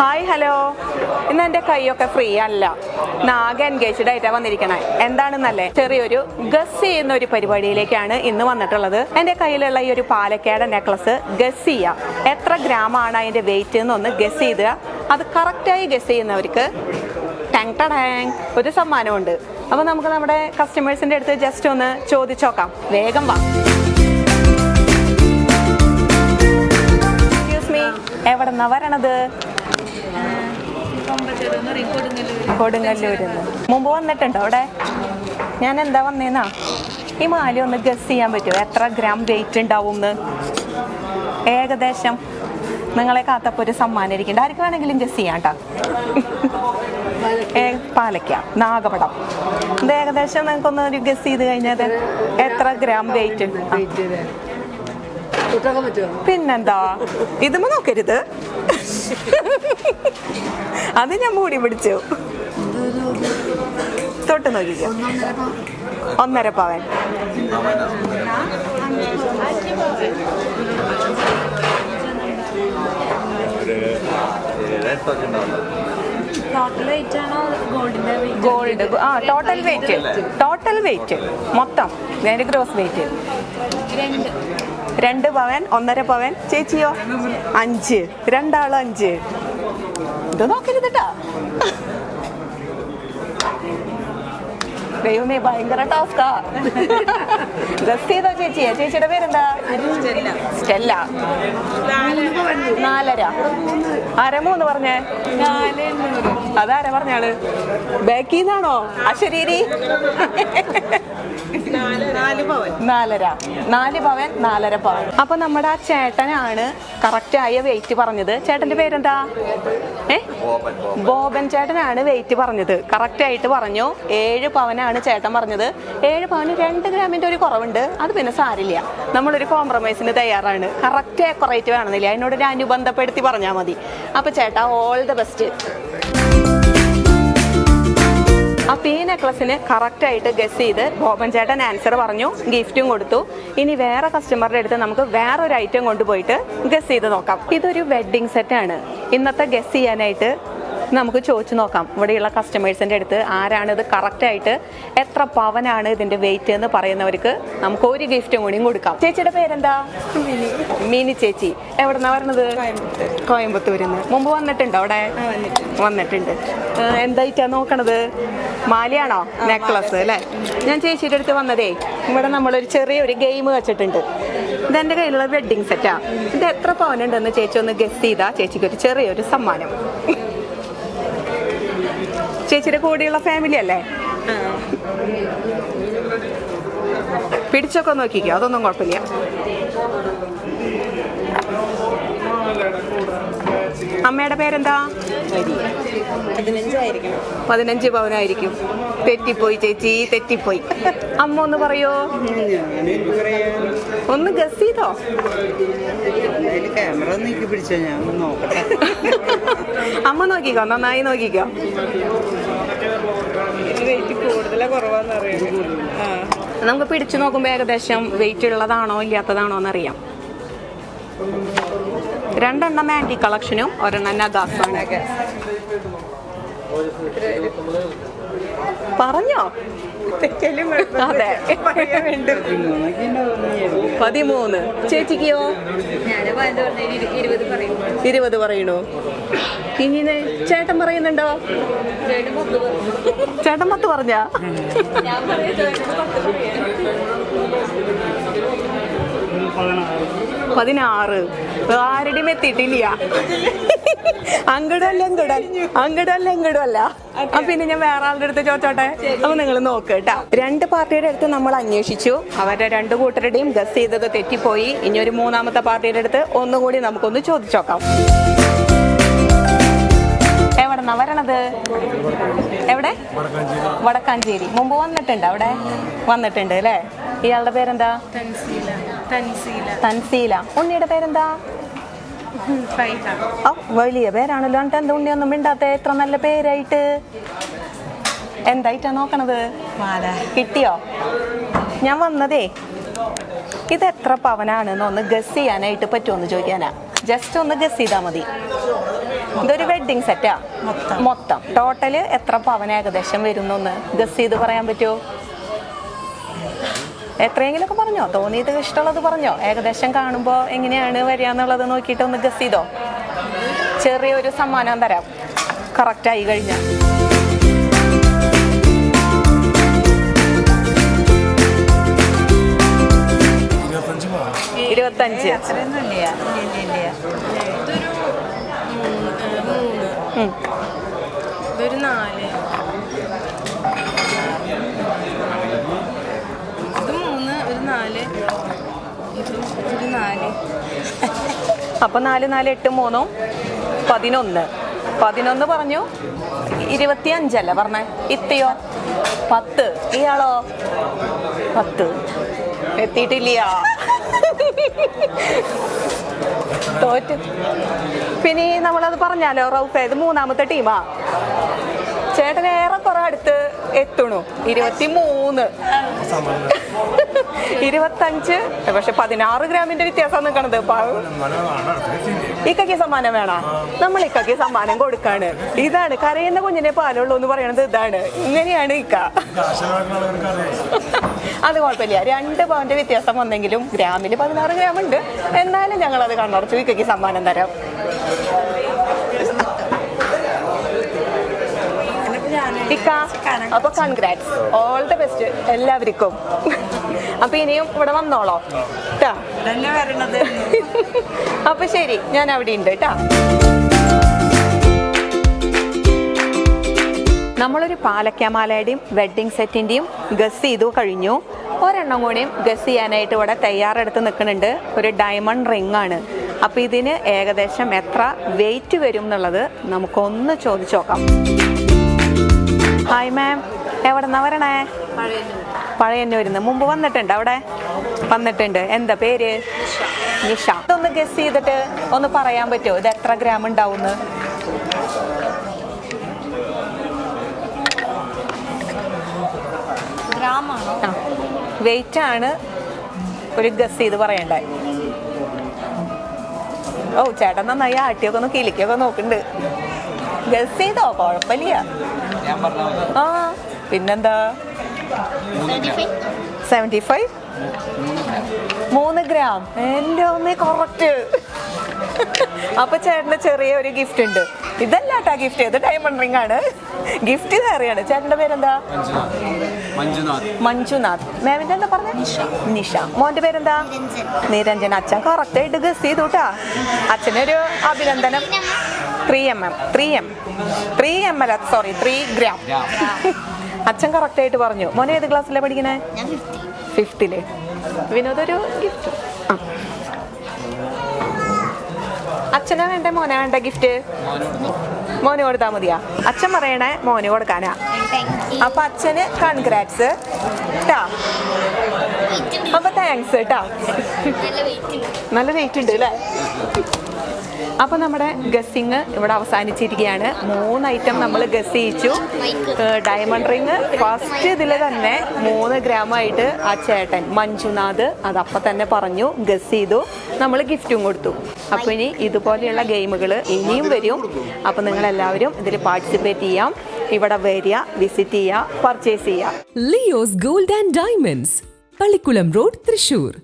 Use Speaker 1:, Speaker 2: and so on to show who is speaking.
Speaker 1: Hi hello ഇന്ന് എന്റെ കൈയൊക്കെ ഫ്രീ അല്ല. നാഗ എൻഗേജ്ഡ് ആയിട്ടാണ് വന്നിരിക്കണേ. എന്താണെന്നല്ലേ? ചെറിയൊരു ഗസ് ചെയ്യുന്ന ഒരു പരിപാടിയിലേക്കാണ് ഇന്ന് വന്നിട്ടുള്ളത്. എന്റെ കയ്യിലുള്ള ഈ ഒരു പാലക്കാട് നെക്ലസ് ഗസ് ചെയ്യാം. എത്ര ഗ്രാമാണ് അതിന്റെ വെയിറ്റ് എന്നൊന്ന് ഗസ് ചെയ്ത് അത് കറക്റ്റായി ഗസ് ചെയ്യുന്നവർക്ക് ടാങ് ടടാങ് ഒരു സമ്മാനമുണ്ട്. അപ്പോൾ നമുക്ക് നമ്മുടെ കസ്റ്റമേഴ്സിന്റെ അടുത്ത് ജസ്റ്റ് ഒന്ന് ചോദിച്ചോക്കാം. വേഗം വാ. എവിടെന്നാ വരണത്? കൊടുങ്ങല്ലൂരിൽ മുമ്പ് വന്നിട്ടുണ്ടോ അവിടെ? ഞാൻ എന്താ വന്നേന്നാ? ഈ മാല ഒന്ന് ഗസ് ചെയ്യാൻ പറ്റുമോ? എത്ര ഗ്രാം വെയിറ്റ് ഉണ്ടാവും എന്ന് ഏകദേശം നിങ്ങളെ കാത്തപ്പോൾ ഒരു സമ്മാനം ഇരിക്കണ്ട ആർക്ക് വേണമെങ്കിലും ഗസ് ചെയ്യാം ഏ പാലക്ക നാഗപടം. ഇത് ഏകദേശം നിങ്ങൾക്കൊന്ന് ഒരു ഗസ് ചെയ്ത് കഴിഞ്ഞാൽ എത്ര ഗ്രാം വെയിറ്റ് പിന്നെന്താ? ഇതുമ്പോ നോക്കരുത്. അത് ഞാൻ മൂടി പിടിച്ചു. തൊട്ട് നോക്കിക്കോ ഒന്നര പവൻ. ഗോൾഡ് ആ ടോട്ടൽ വെയിറ്റ് ടോട്ടൽ വെയിറ്റ് മൊത്തം. അതിന്റെ ഗ്രോസ് വെയിറ്റ്
Speaker 2: രണ്ട്
Speaker 1: പവൻ ഒന്നര പവൻ. ചേച്ചിയോ? അഞ്ച്. രണ്ടാളും അഞ്ച്. ഇത് നോക്കരുത് കേട്ടാ ദൈവമേ ഭയങ്കര ടാസ്കാ ഗസ് ചെയ്തോ ചേച്ചിയെ ചേച്ചിയുടെ പേരെന്താ? സ്റ്റെല്ല. നാലര. അര മൂന്ന് പറഞ്ഞേ? അതാരാ പറഞ്ഞാൾ? ബാക്കിന്നാണോ അശരീരി നാലര. നാല് പവൻ. നാലര. പവൻ അപ്പൊ നമ്മുടെ ആ ചേട്ടനാണ് കറക്റ്റ് ആയ വെയിറ്റ് പറഞ്ഞത്. ചേട്ടന്റെ പേരെന്താ? ഏ? ബോബൻ ചേട്ടനാണ് വെയിറ്റ് പറഞ്ഞത്. കറക്റ്റ് ആയിട്ട് പറഞ്ഞു. ഏഴ് പവനാണ് ചേട്ടൻ പറഞ്ഞത്. ഏഴ് പവന് രണ്ട് ഗ്രാമിന്റെ ഒരു കുറവുണ്ട്. അത് പിന്നെ സാരില്ല. നമ്മളൊരു കോംപ്രമൈസിന് തയ്യാറാണ്. കറക്റ്റ് കുറേറ്റ് വേണമെന്നില്ല. അതിനോട് ഒരു അനുബന്ധപ്പെടുത്തി പറഞ്ഞാൽ മതി. അപ്പൊ ചേട്ടാ ഓൾ ദ ബെസ്റ്റ് അപ്പൊ ഈ നെക്ലസിന് കറക്റ്റ് ആയിട്ട് ഗസ് ചെയ്ത് ബോബൻ ചേട്ടൻ ആൻസർ പറഞ്ഞു ഗിഫ്റ്റും കൊടുത്തു. ഇനി വേറെ കസ്റ്റമറുടെ അടുത്ത് നമുക്ക് വേറൊരു ഐറ്റം കൊണ്ടുപോയിട്ട് ഗസ് ചെയ്ത് നോക്കാം. ഇതൊരു വെഡിങ് സെറ്റ് ആണ്. ഇന്നത്തെ ഗസ് ചെയ്യാനായിട്ട് നമുക്ക് ചോദിച്ചു നോക്കാം. ഇവിടെയുള്ള കസ്റ്റമേഴ്സിന്റെ അടുത്ത് ആരാണ് ഇത് കറക്റ്റ് ആയിട്ട് എത്ര പവനാണ് ഇതിന്റെ വെയിറ്റ് എന്ന് പറയുന്നവർക്ക് നമുക്ക് ഒരു ഗിഫ്റ്റും കൂടിയും കൊടുക്കാം. ചേച്ചിയുടെ പേരെന്താ? മീനി. ചേച്ചി. എവിടെന്നാ പറഞ്ഞത് കോയമ്പത്തൂരിൽ നിന്ന് മുമ്പ് വന്നിട്ടുണ്ടോ അവിടെ? വന്നിട്ടുണ്ട്. എന്തായിട്ടാ നോക്കണത്? മാലയാണോ? നെക്ലസ് അല്ലേ? ഞാൻ ചേച്ചിയുടെ അടുത്ത് വന്നതേ ഇവിടെ നമ്മളൊരു ചെറിയൊരു ഗെയിം വെച്ചിട്ടുണ്ട്. ഇത് എന്റെ കയ്യിലുള്ള വെഡ്ഡിങ് സെറ്റാ ഇത് എത്ര പവനുണ്ടെന്ന് ചേച്ചി ഒന്ന് ഗസ് ചെയ്താ? ചേച്ചിക്ക് ഒരു ചെറിയൊരു സമ്മാനം. ചേച്ചിയുടെ കൂടെയുള്ള ഫാമിലി അല്ലേ? പിടിച്ചൊക്കെ നോക്കിക്കോ അതൊന്നും കുഴപ്പമില്ല. അമ്മയുടെ പേരെന്താ? പതിനഞ്ച് പവനായിരിക്കും. തെറ്റിപ്പോയി ചേച്ചി തെറ്റിപ്പോയി. അമ്മ ഒന്ന് പറയോ? ഒന്ന് ഗസ് ചെയ്തോ?
Speaker 3: ക്യാമറ ഒന്ന് നീക്കി പിടിച്ചോ ഞാൻ നോക്കട്ടെ.
Speaker 1: അമ്മ നോക്കിക്കോ നന്നായി നോക്കിക്കോ.
Speaker 3: കുറവാന്ന് അറിയാം. ആ.
Speaker 1: നമുക്ക് പിടിച്ചു നോക്കുമ്പോൾ ഏകദേശം വെയിറ്റ് ഉള്ളതാണോ ഇല്ലാത്തതാണോ എന്നറിയാം. രണ്ടെണ്ണം ആന്റി കളക്ഷനും ഒരെണ്ണം നഗാസാണ് പറഞ്ഞോ? അതെ. പതിമൂന്ന്. ചേച്ചിക്കോ
Speaker 2: ഇരുപത്
Speaker 1: പറയണു? ഇനി ചേട്ടൻ പറയുന്നുണ്ടോ?
Speaker 2: ചേട്ടൻ പത്ത്
Speaker 1: പറഞ്ഞ? പതിനാറ്. ആരുടെയും എത്തിയിട്ടില്ല. അങ്ങടല്ല ഇങ്ങടല്ല അങ്ങടല്ല ഇങ്ങടല്ല പിന്നെ ഞാൻ വേറെ ആളുടെ അടുത്ത് ചോദിച്ചോട്ടെ? അപ്പൊ നിങ്ങൾ നോക്ക് കേട്ടാ. രണ്ട് പാർട്ടിയുടെ അടുത്ത് നമ്മൾ അന്വേഷിച്ചു. അവരുടെ രണ്ട് കൂട്ടരുടെയും ഗസ് ചെയ്തത് തെറ്റിപ്പോയി. ഇനി ഒരു മൂന്നാമത്തെ പാർട്ടിയുടെ അടുത്ത് ഒന്നുകൂടി നമുക്കൊന്ന് ചോദിച്ചോക്കാം. എവിടെന്നാ വരണത്? എവിടെ? വടക്കാഞ്ചേരി. മുമ്പ് വന്നിട്ടുണ്ട് അവിടെ? വന്നിട്ടുണ്ട് അല്ലേ? ഇയാളുടെ പേരെന്താ?
Speaker 2: തൻസീല.
Speaker 1: ഉണ്ണിയുടെ പേരെന്താ? വലിയ പേരാണല്ലോ. എന്നിട്ട് എന്താ ഉണ്ണിയൊന്നും മിണ്ടാത്ത? എത്ര നല്ല പേരായിട്ട്? എന്തായിട്ടാ നോക്കണത്? കിട്ടിയോ? ഞാൻ വന്നതേ. ഇത് എത്ര പവനാണെന്ന് ഒന്ന് ഗസ് ചെയ്യാനായിട്ട് പറ്റുമോ എന്ന് ചോദിക്കാനാ. ജസ്റ്റ് ഒന്ന് ഗസ് ചെയ്താൽ മതി. ഇതൊരു വെഡിങ് സെറ്റാ
Speaker 3: മൊത്തം.
Speaker 1: ടോട്ടൽ എത്ര പവൻ ഏകദേശം വരുന്നൊന്ന്? ഗസ് ചെയ്ത് പറയാൻ പറ്റുമോ എത്രയെങ്കിലുമൊക്കെ പറഞ്ഞോ? തോന്നിയത് ഇഷ്ടമുള്ളത് പറഞ്ഞോ? ഏകദേശം കാണുമ്പോൾ എങ്ങനെയാണ് വരിക എന്നുള്ളത് നോക്കിയിട്ട് ഒന്ന് ഗസ് ചെയ്തോ? ചെറിയൊരു സമ്മാനം തരാം. കറക്റ്റായി കഴിഞ്ഞാൽ
Speaker 4: ഇരുപത്തഞ്ച് പവൻ
Speaker 1: ഇരുപത്തഞ്ച്
Speaker 3: അത്രയൊന്നും ഇല്ല ഇല്ല ഇല്ല
Speaker 2: ഇതൊരു മൂന്ന് ഏ, മൂന്ന്
Speaker 1: ഉം.
Speaker 2: ഇതൊരു നാല്. ഇത് മൂന്ന് ഒരു നാല്. ഇത് ഒരു നാല്.
Speaker 1: അപ്പൊ നാല് നാല് എട്ട് മൂന്നും പതിനൊന്ന്. പതിനൊന്ന് പറഞ്ഞു ഇരുപത്തി അഞ്ചല്ലേ പറഞ്ഞേ? ഇത്തിയോ? പത്ത്. ഇയാളോ? പത്ത്. എത്തിയിട്ടില്ല. തോറ്റ്. പിന്നെ നമ്മളത് പറഞ്ഞാലോ റൗഫ് ഇത് മൂന്നാമത്തെ ടീമാ ചേട്ടൻ ഏറെ കുറെ അടുത്ത് എത്തണു. ഇരുപത്തി മൂന്ന് ഇരുപത്തഞ്ച് പക്ഷെ പതിനാറ് ഗ്രാമിന്റെ വ്യത്യാസം നിൽക്കണത് ഇക്കയ്ക്ക് സമ്മാനം വേണോ? നമ്മൾ ഇക്കയ്ക്ക് സമ്മാനം കൊടുക്കാണ്. ഇതാണ് കരയുന്ന കുഞ്ഞിനെ പാലുള്ളൂ എന്ന് പറയണത് ഇതാണ്. ഇങ്ങനെയാണ് ഇക്ക. അത് കുഴപ്പമില്ല. രണ്ട് പവന്റെ വ്യത്യാസം വന്നെങ്കിലും ഗ്രാമിൽ പതിനാറ് ഗ്രാം ഉണ്ട്. എന്നാലും ഞങ്ങൾ അത് കണ്ണടച്ച് വിക്കയ്ക്ക് സമ്മാനം തരാം. അപ്പൊ കൺഗ്രാറ്റ്സ് ഓൾ ദ ബെസ്റ്റ് എല്ലാവർക്കും. അപ്പൊ ഇനിയും ഇവിടെ വന്നോളോ. ട്ടാ.
Speaker 3: ഇതന്നെ വരണത്
Speaker 1: അപ്പൊ ശരി ഞാൻ അവിടെ ഉണ്ട് കേട്ടാ നമ്മളൊരു പാലക്കാമാലയുടെയും വെഡ്ഡിംഗ് സെറ്റിന്റെയും ഗസ് ചെയ്തു കഴിഞ്ഞു. ഒരെണ്ണം കൂടിയും ഗസ് ചെയ്യാനായിട്ട് ഇവിടെ തയ്യാറെടുത്ത് നിൽക്കുന്നുണ്ട്. ഒരു ഡയമണ്ട് റിംഗ് ആണ്. അപ്പോൾ ഇതിന് ഏകദേശം എത്ര വെയിറ്റ് വരും എന്നുള്ളത് നമുക്കൊന്ന് ചോദിച്ചു നോക്കാം. ഹായ് മാം എവിടെന്നാ വരണേ? പഴയന്നൂരിൽ നിന്ന് മുമ്പ് വന്നിട്ടുണ്ട് അവിടെ? വന്നിട്ടുണ്ട്. എന്താ പേര്? നിഷ. ഇതൊന്ന് ഗസ് ചെയ്തിട്ട് ഒന്ന് പറയാൻ പറ്റുമോ? ഇത് എത്ര ഗ്രാം ഉണ്ടാവും വെയിറ്റ് ആണ് ഒരു ഗസ് ചെയ്ത് പറയണ്ടേ ഓ ചേട്ടൻ നന്നായി ആട്ടിയൊക്കെ ഒന്ന് കിലിക്കൊക്കെ നോക്കുന്നുണ്ട് ഗസ് ചെയ്തോ? കുഴപ്പമില്ല
Speaker 3: പറഞ്ഞ
Speaker 1: ആ പിന്നെന്താ? സെവന്റി ഫൈവ് മൂന്ന് ഗ്രാം. എന്റെ ഒന്നേ കറക്റ്റ് അപ്പൊ ചേട്ടന് ചെറിയ ഒരു ഗിഫ്റ്റ് ഉണ്ട്. ഇതല്ല കേട്ടാ ഗിഫ്റ്റ് ഇത് ഡയമണ്ട് റിംഗ് ആണ്. ഗിഫ്റ്റ് വേറെയാണ് ചേട്ടന്റെ പേരെന്താ?
Speaker 3: മഞ്ജുനാഥ്.
Speaker 1: മഞ്ജുനാഥ്. മാമിന്റെ എന്താ പറഞ്ഞ? നിഷ. മോന്റെ പേരെന്താ? നിരഞ്ജൻ. അച്ഛൻ കറക്റ്റ് ആയിട്ട് ഗസ് ചെയ്തു കേട്ടാ അച്ഛനൊരു അഭിനന്ദനം. Three M M. Three M three M. L sorry three gram അച്ഛൻ കറക്റ്റ് ആയിട്ട് പറഞ്ഞു. മോനെ ഏത് ക്ലാസ്സിലാണ് പഠിക്കണേ? ഫിഫ്തിൽ വിനോദൊരു ഗിഫ്റ്റ് ആ. അച്ഛനാ വേണ്ട? മോനെ വേണ്ട ഗിഫ്റ്റ് മോന് കൊടുത്താൽ മതിയാ. അച്ഛൻ പറയണേ മോന് കൊടുക്കാനാ. അപ്പൊ അച്ഛന് കൺഗ്രാറ്റ്സ് കേട്ടാ അപ്പൊ താങ്ക്സ് കേട്ടാ നല്ല വെയിറ്റ് ഉണ്ട്. അല്ലേ അപ്പൊ നമ്മുടെ ഗസ്സിങ് ഇവിടെ അവസാനിച്ചിരിക്കുകയാണ്. മൂന്ന് ഐറ്റം നമ്മൾ ഗസ് ചെയ്യിച്ചു ഡയമണ്ട് റിങ് ഫസ്റ്റ് ഇതിൽ തന്നെ മൂന്ന് ഗ്രാമായിട്ട് ആ ചേട്ടൻ മഞ്ജുനാഥ് അത് തന്നെ പറഞ്ഞു ഗസ് ചെയ്തു. നമ്മൾ ഗിഫ്റ്റും കൊടുത്തു. അപ്പോൾ ഇനി ഇതുപോലെയുള്ള ഗെയിമുകൾ ഇനിയും വരും. അപ്പോൾ നിങ്ങൾ എല്ലാവരും ഇതിൽ പാർട്ടിസിപ്പേറ്റ് ചെയ്യാം. ഇവിടെ വരിക വിസിറ്റ് ചെയ്യുക പർച്ചേസ് ചെയ്യുക.
Speaker 5: Leo's gold and diamonds Pallikulam road Thrissur